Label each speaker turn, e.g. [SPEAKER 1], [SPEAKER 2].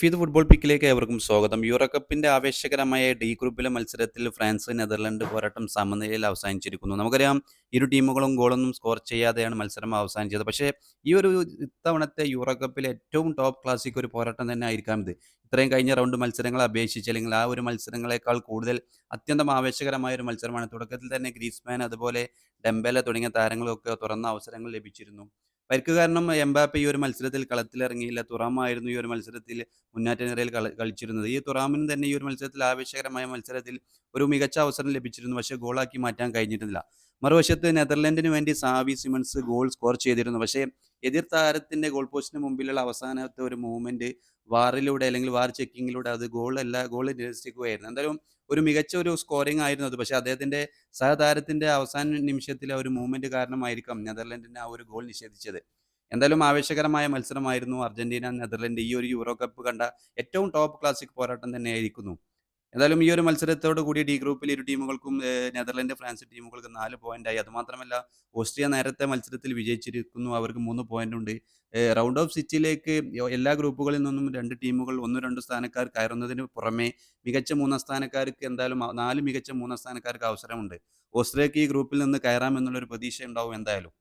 [SPEAKER 1] ഫീത് football പിക്കിലേക്ക് ഏവർക്കും സ്വാഗതം. Euro കപ്പിന്റെ ആവേശകരമായ ഡി ഗ്രൂപ്പിലെ മത്സരത്തിൽ ഫ്രാൻസ് നെതർലൻഡ് പോരാട്ടം സമനിലയിൽ അവസാനിച്ചിരിക്കുന്നു. നമുക്കറിയാം ഇരു ടീമുകളും ഗോളൊന്നും സ്കോർ ചെയ്യാതെയാണ് മത്സരം അവസാനിച്ചത്. പക്ഷേ ഈ ഒരു ഇത്തവണത്തെ യൂറോകപ്പിലെ ഏറ്റവും ടോപ്പ് ക്ലാസിക് ഒരു പോരാട്ടം തന്നെ ആയിരിക്കാം ഇത്. ഇത്രയും കഴിഞ്ഞ റൗണ്ട് മത്സരങ്ങളെ അപേക്ഷിച്ച് അല്ലെങ്കിൽ ആ ഒരു മത്സരങ്ങളെക്കാൾ കൂടുതൽ അത്യന്തം ആവേശകരമായ ഒരു മത്സരമാണ്. തുടക്കത്തിൽ തന്നെ ഗ്രീസ്മാൻ അതുപോലെ ഡെംബേല തുടങ്ങിയ താരങ്ങളൊക്കെ തുറന്ന അവസരങ്ങൾ ലഭിച്ചിരുന്നു. പരിക്ക് കാരണം എംബാപ്പ ഈ ഒരു മത്സരത്തിൽ കളത്തിലിറങ്ങിയില്ല. തുറാമായിരുന്നു ഈ ഒരു മത്സരത്തിൽ മുന്നേറ്റ നിരയിൽ കളിച്ചിരുന്നത്. ഈ തുറാമിന് തന്നെ ഈ ഒരു മത്സരത്തിൽ ആവേശകരമായ മത്സരത്തിൽ ഒരു മികച്ച അവസരം ലഭിച്ചിരുന്നു. പക്ഷേ ഗോളാക്കി മാറ്റാൻ കഴിഞ്ഞിട്ടില്ല മറുവശത്ത് നെതർലൻഡിന് വേണ്ടി സാവി സിമൺസ് ഗോൾ സ്കോർ ചെയ്തിരുന്നു. പക്ഷേ എതിർ താരത്തിന്റെ ഗോൾ പോസ്റ്റിന് മുമ്പിലുള്ള അവസാനത്തെ ഒരു മൂവ്മെന്റ് വാറിലൂടെ അല്ലെങ്കിൽ വാർ ചെക്കിങ്ങിലൂടെ അത് ഗോൾ അല്ല ഗോൾ നിരസിക്കുകയായിരുന്നു. എന്തായാലും ഒരു മികച്ച ഒരു സ്കോറിംഗ് ആയിരുന്നു അത്. പക്ഷേ അദ്ദേഹത്തിന്റെ സഹതാരത്തിന്റെ അവസാന നിമിഷത്തിലെ ഒരു മൂവ്മെന്റ് കാരണമായിരിക്കാം നെതർലൻഡിന് ആ ഒരു ഗോൾ നിഷേധിച്ചത്. എന്തായാലും ആവേശകരമായ മത്സരമായിരുന്നു അർജന്റീന നെതർലൻഡ്. ഈ ഒരു യൂറോ കപ്പ് കണ്ട ഏറ്റവും ടോപ്പ് ക്ലാസിക് പോരാട്ടം തന്നെയായിരിക്കുന്നു. എന്തായാലും ഈ ഒരു മത്സരത്തോട് കൂടി ഡി ഗ്രൂപ്പിൽ ഇരു ടീമുകൾക്കും നെതർലൻഡ് ഫ്രാൻസ് ടീമുകൾക്ക് നാല് പോയിന്റായി അതുമാത്രമല്ല ഓസ്ട്രിയ നേരത്തെ മത്സരത്തിൽ വിജയിച്ചിരിക്കുന്നു. അവർക്ക് മൂന്ന് പോയിന്റ് ഉണ്ട്. റൗണ്ട് ഓഫ് സിറ്റിയിലേക്ക് എല്ലാ ഗ്രൂപ്പുകളിൽ നിന്നും രണ്ട് ടീമുകൾ ഒന്നോ രണ്ട് സ്ഥാനക്കാർ കയറുന്നതിന് പുറമെ മികച്ച മൂന്നാം സ്ഥാനക്കാർക്ക് എന്തായാലും നാല് മികച്ച മൂന്നാം സ്ഥാനക്കാർക്ക് അവസരമുണ്ട്. ഓസ്ട്രിയക്ക് ഈ ഗ്രൂപ്പിൽ നിന്ന് കയറാമെന്നുള്ളൊരു പ്രതീക്ഷ ഉണ്ടാവും എന്തായാലും.